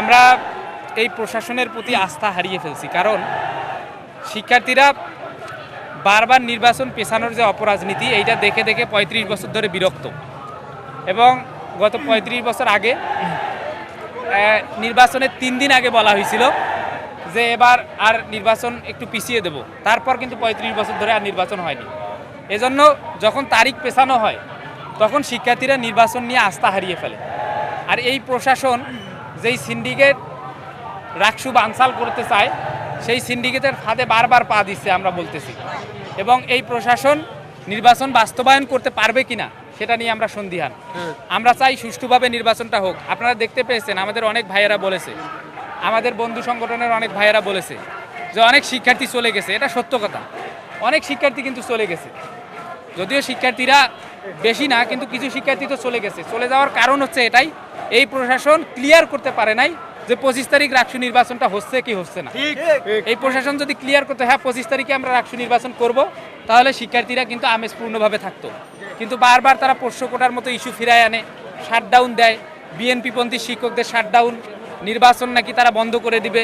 আমরা এই প্রশাসনের প্রতি আস্থা হারিয়ে ফেলছি। কারণ শিক্ষার্থীরা বারবার নির্বাচন পেছানোর যে অপরাজনীতি, এইটা দেখে দেখে পঁয়ত্রিশ বছর ধরে বিরক্ত। এবং গত পঁয়ত্রিশ বছর আগে নির্বাচনের তিন দিন আগে বলা হয়েছিল যে এবার আর নির্বাচন একটু পিছিয়ে দেব। তারপর কিন্তু পঁয়ত্রিশ বছর ধরে আর নির্বাচন হয়নি। এজন্য যখন তারিখ পেছানো হয়, তখন শিক্ষার্থীরা নির্বাচন নিয়ে আস্থা হারিয়ে ফেলে। আর এই প্রশাসন যেই সিন্ডিকেট রাকসু বানসাল করতে চায় সেই সিন্ডিকেটের ফাঁদে বারবার পা দিচ্ছে আমরা বলতেছি। এবং এই প্রশাসন নির্বাচন বাস্তবায়ন করতে পারবে কিনা সেটা নিয়ে আমরা সন্দিহান। আমরা চাই সুষ্ঠুভাবে নির্বাচনটা হোক। আপনারা দেখতে পেয়েছেন আমাদের অনেক ভাইয়েরা বলেছে। আমাদের বন্ধু সংগঠনের অনেক ভাইয়েরা বলেছে যে অনেক শিক্ষার্থী চলে গেছে এটা সত্য কথা। অনেক শিক্ষার্থী কিন্তু চলে গেছে। যদিও শিক্ষার্থীরা বেশি না কিন্তু কিছু শিক্ষার্থী তো চলে গেছে। চলে যাওয়ার কারণ হচ্ছে এটাই এই প্রশাসন ক্লিয়ার করতে পারে নাই যে পঁচিশ তারিখ রাকসু নির্বাচনটা হচ্ছে কি হচ্ছে না। এই প্রশাসন যদি ক্লিয়ার করতে হ্যাঁ পঁচিশ তারিখে আমরা রাকসু নির্বাচন করব তাহলে শিক্ষার্থীরা কিন্তু আমেজপূর্ণভাবে থাকতো। কিন্তু বারবার তারা পোষ্য কোটার মতো ইস্যু ফিরায় আনে শাটডাউন দেয় বিএনপিপন্থী শিক্ষকদের শাটডাউন নির্বাচন নাকি তারা বন্ধ করে দিবে।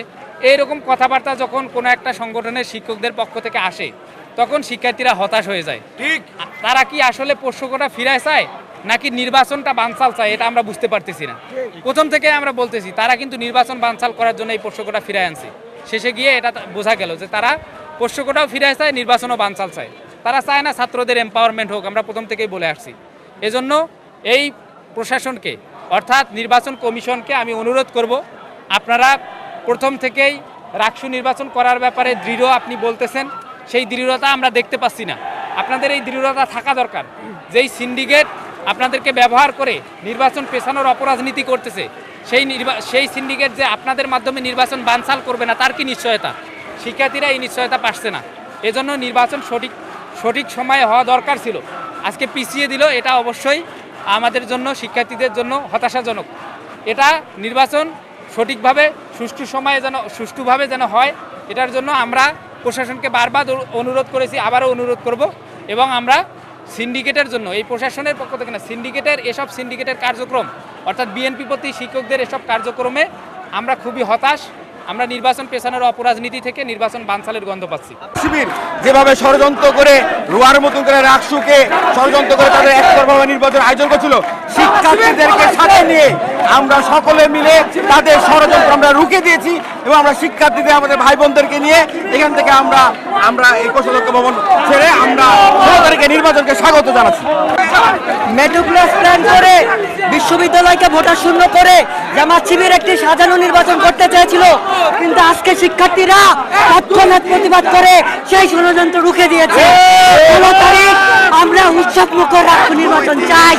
এইরকম কথাবার্তা যখন কোনো একটা সংগঠনের শিক্ষকদের পক্ষ থেকে আসে তখন শিক্ষার্থীরা হতাশ হয়ে যায়। ঠিক। তারা কি আসলে পোষ্যকোটা ফিরায় চায় নাকি নির্বাচনটা বানচাল চায় এটা আমরা বুঝতে পারতেছি না। প্রথম থেকে আমরা বলতেছি তারা কিন্তু নির্বাচন বানচাল করার জন্য এই পোষ্যকোটা ফিরায় আনছে। শেষে গিয়ে এটা বোঝা গেল যে তারা পোষ্যকোটাও ফিরায় চায় নির্বাচনও বানচাল চায়। তারা চায় না ছাত্রদের এম্পাওয়ারমেন্ট হোক আমরা প্রথম থেকেই বলে আসছি। এজন্য এই প্রশাসনকে অর্থাৎ নির্বাচন কমিশনকে আমি অনুরোধ করব আপনারা প্রথম থেকেই রাকসু নির্বাচন করার ব্যাপারে দৃঢ় আপনি বলতেছেন সেই দৃঢ়তা আমরা দেখতে পাচ্ছি না। আপনাদের এই দৃঢ়তা থাকা দরকার। যেই সিন্ডিকেট আপনাদেরকে ব্যবহার করে নির্বাচন পেছানোর অপরাজনীতি করতেছে, সেই সেই সিন্ডিকেট যে আপনাদের মাধ্যমে নির্বাচন বানচাল করবে না, তার কি নিশ্চয়তা? শিক্ষার্থীরা এই নিশ্চয়তা পাচ্ছে না। এজন্য নির্বাচন সঠিক সঠিক সময়ে হওয়া দরকার ছিল। আজকে পিছিয়ে দিল, এটা অবশ্যই আমাদের জন্য, শিক্ষার্থীদের জন্য হতাশাজনক। এটা নির্বাচন সঠিকভাবে, সুষ্ঠু সময়ে যেন সুষ্ঠুভাবে যেন হয়, এটার জন্য আমরা প্রশাসনকে বারবার অনুরোধ করেছি, আবারও অনুরোধ করব এবং আমরা সিন্ডিকেটের জন্য, এই প্রশাসনের পক্ষ থেকে না, সিন্ডিকেটের এসব সিন্ডিকেটের কার্যক্রম, অর্থাৎ বিএনপি প্রতি শিক্ষকদের এসব কার্যক্রমে আমরা খুবই হতাশ। আমরা নির্বাচন পেছানোর অপরাজনীতি থেকে নির্বাচন বানসালের গন্ধ পাচ্ছি। শিবির যেভাবে ষড়যন্ত্র করে রুয়ার মতন করে রাকসুকে ষড়যন্ত্র করে তাদের একতরফা নির্বাচন আয়োজন করছিল, শিক্ষার্থীদেরকে সাথে নিয়ে আমরা সকলে মিলে তাদের ষড়যন্ত্র আমরা রুখে দিয়েছি এবং আমরা শিক্ষার্থীদের, আমাদের ভাই বোনদেরকে নিয়ে এখান থেকে আমরা আমরা এই কোষাধ্যক্ষ ভবন ছেড়ে আমরা সরকারকে তারিখে নির্বাচনকে স্বাগত জানাচ্ছি। মেট্রোপ্লাস প্ল্যান করে বিশ্ববিদ্যালয়কে ভোটার শূন্য করে জামাত শিবির একটি সাজানো নির্বাচন করতে চেয়েছিল। কিন্তু আজকে শিক্ষার্থীরা তৎক্ষণাৎ প্রতিবাদ করে সেই ষড়যন্ত্র রুখে দিয়েছে। রাষ্ট্র নির্বাচন চাই।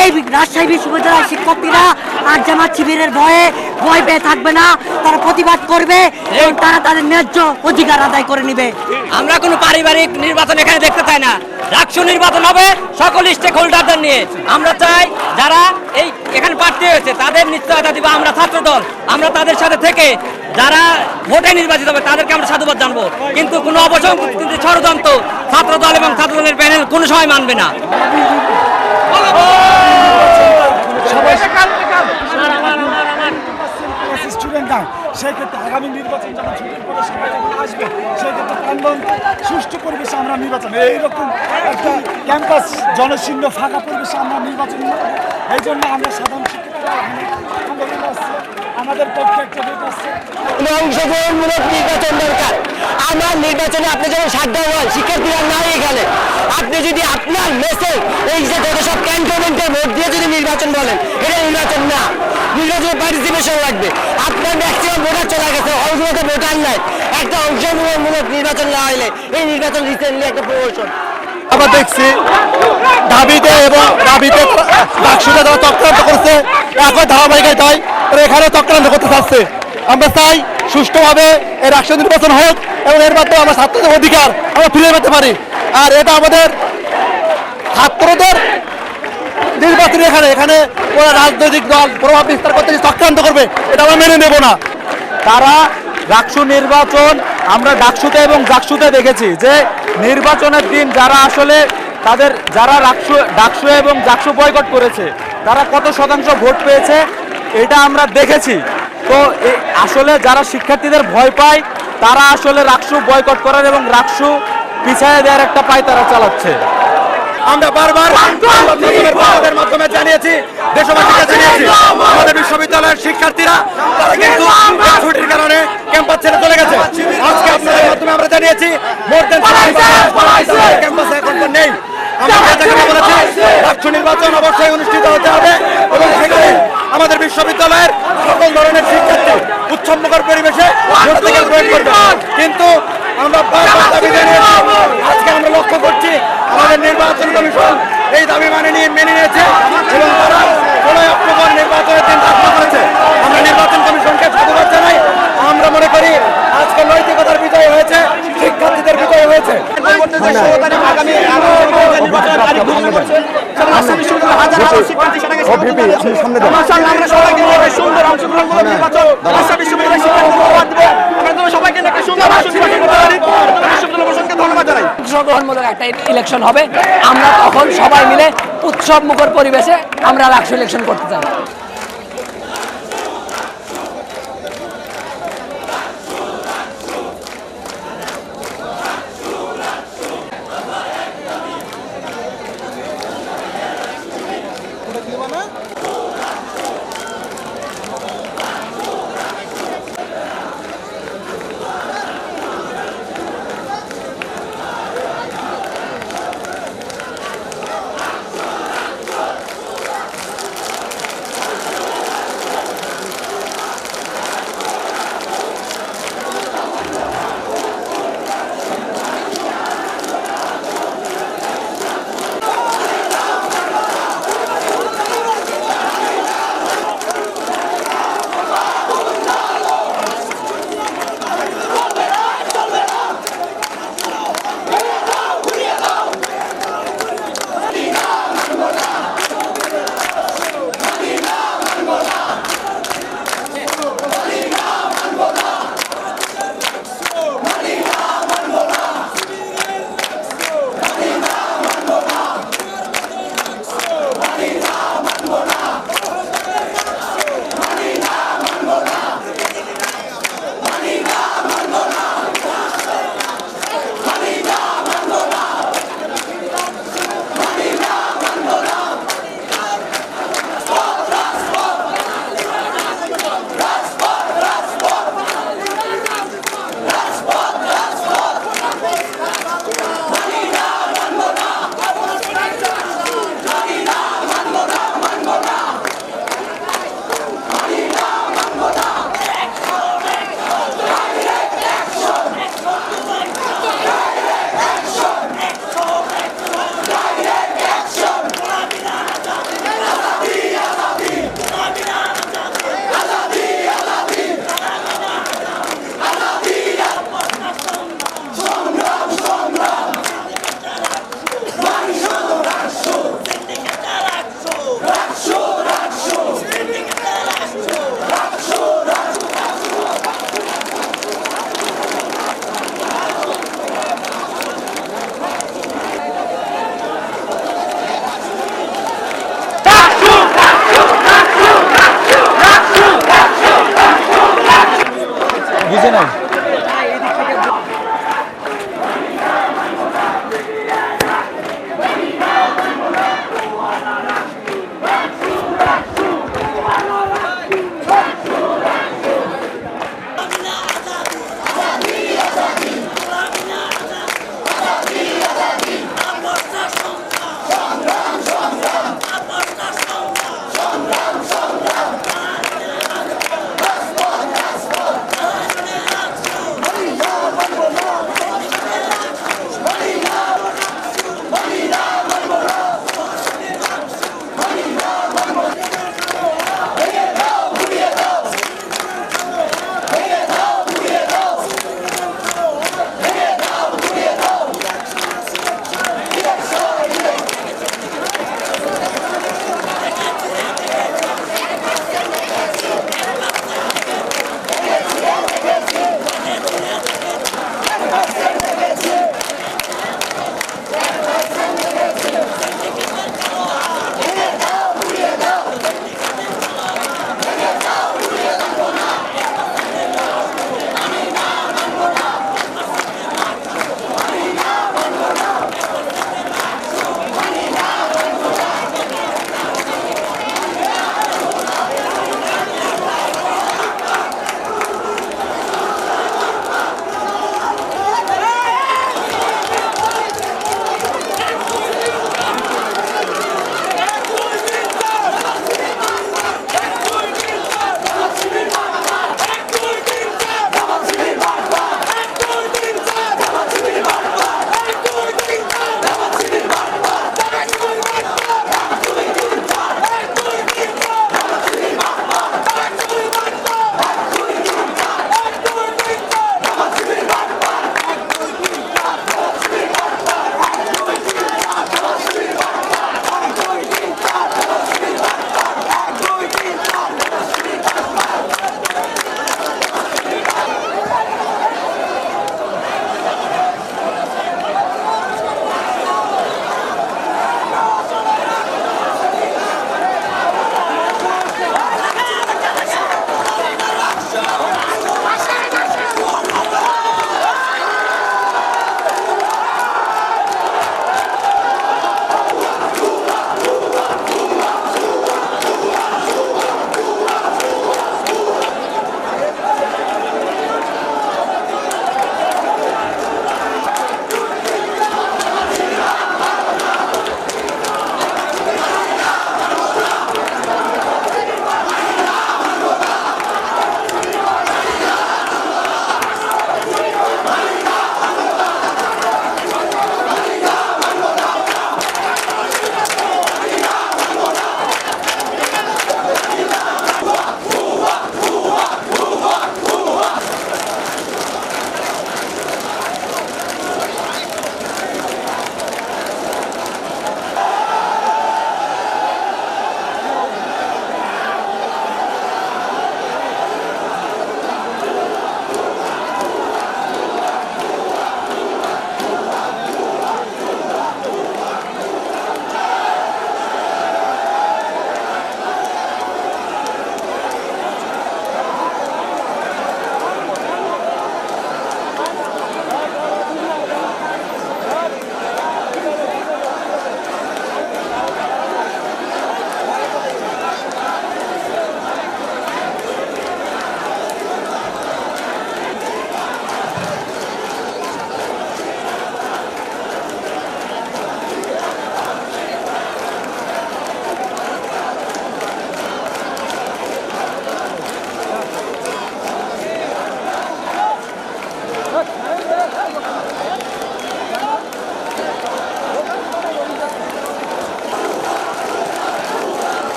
এই রাজশাহী বিশ্ববিদ্যালয়ের শিক্ষার্থীরা আর জামাত শিবিরের ভয়ে ভয় পেয়ে থাকবে না, তারা প্রতিবাদ করবে এবং তারা তাদের ন্যায্য অধিকার আদায় করে নেবে। আমরা কোনো পারিবারিক নির্বাচন এখানে দেখতে চাই না। রাষ্ট্র নির্বাচন হবে সকল স্টেক হোল্ডারদের নিয়ে। আমরা চাই যারা এই এখানে প্রার্থী হয়েছে, তাদের নিশ্চয়তা দিব। আমরা ছাত্র দল আমরা তাদের সাথে থেকে যারা ভোটে নির্বাচিত হবে, তাদেরকে আমরা সাধুবাদ জানব কিন্তু কোনো অবসর ষড়যন্ত্র ছাত্র দল এবং ছাত্র দলের প্যানেল কোনো সময় মানবে না সেই আগামী নির্বাচন যখন ছুটির পরে সবাই আসবে সেই ক্ষেত্রে প্রাণবন্ত সুষ্ঠু পরিবেশে আমরা নির্বাচন, এইরকম একটা ক্যাম্পাস জনশূন্য, ফাঁকা পরিবেশে আমরা নির্বাচন। এই জন্য আমরা সাধারণ আমাদের পক্ষে অংশগ্রহণমূলক নির্বাচন দরকার আমার নির্বাচনে আপনি যখন সাধ্য হয় শিক্ষার্থীরা নাই এখানে। আপনি যদি আপনার মেসে এই যে যত সব ক্যান্টনমেন্টের ভোট দিয়ে যদি নির্বাচন বলেন, এটা নির্বাচন না। নির্বাচনে পার্টিসিপেশন লাগবে। আপনার ম্যাক্সিমাম ভোটার চলে গেছে অংশগুলোতে ভোটার নাই। একটা অংশগ্রহণমূলক নির্বাচন না হলে এই নির্বাচন রিসেন্টলি একটা প্রমোশন আমরা দেখছি। দাবিতে এবং দাবিতে ডাকসুতে যারা চক্রান্ত করছে। একই ধারাবাহিকতায় তারা এখানে চক্রান্ত করতে চাচ্ছে। আমরা চাই সুষ্ঠুভাবে এই রাষ্ট্র নির্বাচন হোক এবং এর মাধ্যমে আমরা ছাত্রদের অধিকার আমরা ফিরে পেতে পারি। আর এটা আমাদের ছাত্রদের নির্বাচন এখানে এখানে ওরা রাজনৈতিক দল, প্রভাব বিস্তার করতে চক্রান্ত করবে, এটা আমরা মেনে নেব না। তারা ডাকসু নির্বাচন, আমরা ডাকসুতে এবং জাকসুতে দেখেছি যে নির্বাচনের দিন যারা আসলে তাদের, যারা ডাকসু ডাকসু এবং জাকসু বয়কট করেছে, তারা কত শতাংশ ভোট পেয়েছে, এটা আমরা দেখেছি। তো আসলে যারা শিক্ষার্থীদের ভয় পায়, তারা আসলে রাকসু বয়কট করার এবং রাকসু পিছায় দেওয়ার একটা পায় তারা চালাচ্ছে। আমরা বারবার মাধ্যমের মাধ্যমে জানিয়েছি দেশবাসীকে জানিয়েছি আমাদের বিশ্ববিদ্যালয়ের শিক্ষার্থীরা তারা কিন্তু ছুটির কারণে ক্যাম্পাস ছেড়ে চলে গেছে। আজকে আপনাদের মাধ্যমে আমরা জানিয়েছি মোর দেন ক্যাম্পাসে এখন নেই। আমরা যেখানে বলেছি রাষ্ট্র নির্বাচন অবশ্যই অনুষ্ঠিত হতে হবে এবং সেখানে আমাদের বিশ্ববিদ্যালয়ের সকল ধরনের শিক্ষার্থী উৎসবমুখর পরিবেশে ভোটাধিকার প্রয়োগ করবে। কিন্তু আমরা বারবার দাবি জানিয়েছি। আজকে আমরা লক্ষ্য করছি আমাদের নির্বাচন কমিশন এই দাবি মানে নিয়ে মেনে নিয়েছে এবং তারা ষোলোই অক্টোবর নির্বাচনের দিন ধার্য করেছে। আমরা নির্বাচন কমিশনকে সাধুবাদ জানাই। আমরা মনে করি আজকে নৈতিকতার বিজয় হয়েছে শিক্ষার্থীদের বিজয় হয়েছে। আমরা সবাই সুন্দর অংশগ্রহণ করে নির্বাচন বিশ্ববিদ্যালয় শিক্ষার্থী আমরা সবাইকে একটা সুন্দর বিশ্ববিদ্যালয় একটা ইলেকশন হবে। আমরা তখন সবাই মিলে উৎসব মুখর পরিবেশে আমরা রাষ্ট্র ইলেকশন করতে চাই।